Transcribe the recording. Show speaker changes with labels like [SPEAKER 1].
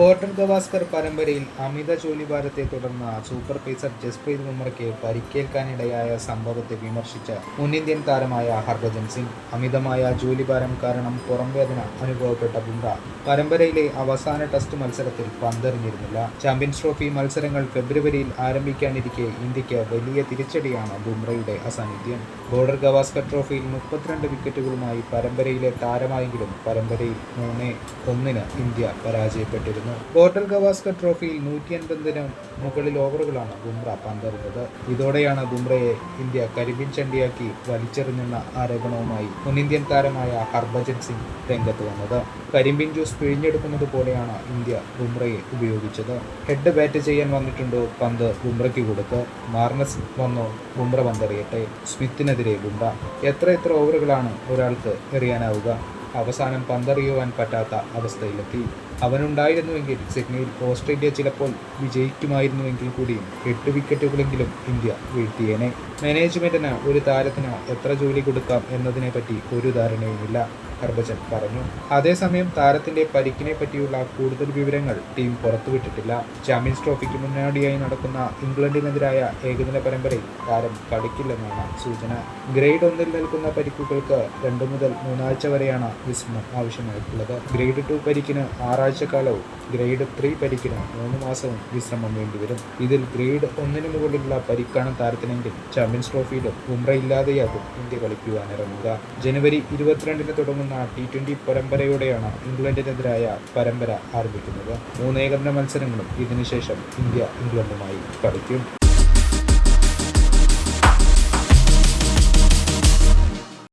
[SPEAKER 1] Border Gavaskar പരമ്പരയിൽ അമിത ജോലിഭാരത്തെ തുടർന്ന് സൂപ്പർ പേസർ ജസ്പ്രീത് ബുമ്രയ്ക്ക് പരിക്കേൽക്കാനിടയായ സംഭവത്തെ വിമർശിച്ച മുൻ ഇന്ത്യൻ താരമായ ഹർഭജൻ സിംഗ്. അമിതമായ ജോലിഭാരം കാരണം പുറംവേദന അനുഭവപ്പെട്ട ബുംറ പരമ്പരയിലെ അവസാന ടെസ്റ്റ് മത്സരത്തിൽ പന്തെറിഞ്ഞിരുന്നില്ല. ചാമ്പ്യൻസ് ട്രോഫി മത്സരങ്ങൾ ഫെബ്രുവരിയിൽ ആരംഭിക്കാനിരിക്കെ ഇന്ത്യയ്ക്ക് വലിയ തിരിച്ചടിയാണ് ബുംറയുടെ അസാന്നിധ്യം. ബോർഡർ ഗവാസ്കർ ട്രോഫിയിൽ മുപ്പത്തിരണ്ട് വിക്കറ്റുകളുമായി പരമ്പരയിലെ താരമായെങ്കിലും പരമ്പരയിൽ മൂന്ന് ഒന്നിന് ഇന്ത്യ പരാജയപ്പെട്ടിരുന്നു. ബോർഡർ ഗവാസ്കർ ട്രോഫിയിൽ നൂറ്റി അൻപതിന് മുകളിൽ ഓവറുകളാണ് ബുംറ പന്തെറിഞ്ഞത്. ഇതോടെയാണ് ബുംറയെ ഇന്ത്യ കരിമ്പിൻ ചണ്ടിയാക്കി വലിച്ചെറിഞ്ഞെന്ന ആരോപണവുമായി മുൻ ഇന്ത്യൻ താരമായ ഹർഭജൻ സിംഗ് രംഗത്ത് വന്നത്. കരിമ്പിൻ ജ്യൂസ് പിഴിഞ്ഞെടുക്കുന്നത് പോലെയാണ് ഇന്ത്യ ബുംറയെ ഉപയോഗിച്ചത്. ഹെഡ് ബാറ്റ് ചെയ്യാൻ വന്നിട്ടുണ്ടോ പന്ത് ബുംറയ്ക്ക് കൊടുത്ത്. മാർണസ് വന്നോ ബുംറ പന്തെറിയട്ടെ. സ്മിത്തിനെതിരെ ബുംറ. എത്ര എത്ര ഓവറുകളാണ് ഒരാൾക്ക് എറിയാനാവുക? അവസാനം പന്തറിയുവാൻ പറ്റാത്ത അവസ്ഥയിലെത്തി. അവനുണ്ടായിരുന്നുവെങ്കിൽ സിഡ്നിയിൽ ഓസ്ട്രേലിയ ചിലപ്പോൾ വിജയിക്കുമായിരുന്നുവെങ്കിൽ കൂടിയും എട്ട് വിക്കറ്റുകളെങ്കിലും ഇന്ത്യ വീഴ്ത്തിയേനെ. മാനേജ്മെന്റിന് ഒരു താരത്തിന് എത്ര ജോലി കൊടുക്കാം എന്നതിനെപ്പറ്റി ഒരു ധാരണയുമില്ല. ഹർഭജൻ പറഞ്ഞു. അതേസമയം താരത്തിന്റെ പരിക്കിനെ പറ്റിയുള്ള കൂടുതൽ വിവരങ്ങൾ ടീം പുറത്തുവിട്ടിട്ടില്ല. ചാമ്പ്യൻസ് ട്രോഫിക്ക് മുന്നോടിയായി നടക്കുന്ന ഇംഗ്ലണ്ടിനെതിരായ ഏകദിന പരമ്പരയിൽ താരം കളിക്കില്ലെന്നാണ് സൂചന. ഗ്രേഡ് ഒന്നിൽ നിൽക്കുന്ന പരിക്കുകൾക്ക് രണ്ടു മുതൽ മൂന്നാഴ്ച വരെയാണ് വിശ്രമം ആവശ്യമായിട്ടുള്ളത്. ഗ്രേഡ് ടു പരിക്കിന് ആറാഴ്ച കാലവും ഗ്രേഡ് ത്രീ പരിക്കിന് മൂന്ന് മാസവും വിശ്രമം വേണ്ടിവരും. ഇതിൽ ഗ്രേഡ് ഒന്നിന് മുകളിലുള്ള പരിക്കാണ് താരത്തിനെങ്കിൽ ചാമ്പ്യൻസ് ട്രോഫിയിലും ഉംറ ഇല്ലാതെയാകും ഇന്ത്യ കളിക്കുവാനിറങ്ങുക. ജനുവരി ഇരുപത്തിരണ്ടിന് തുടങ്ങുന്ന ടി ട്വന്റി പരമ്പരയോടെയാണ് ഇംഗ്ലണ്ടിനെതിരായ പരമ്പര ആരംഭിക്കുന്നത്. മൂന്നേകദിന മത്സരങ്ങളും ഇതിനുശേഷം ഇന്ത്യ ഇംഗ്ലണ്ടുമായി കളിക്കും.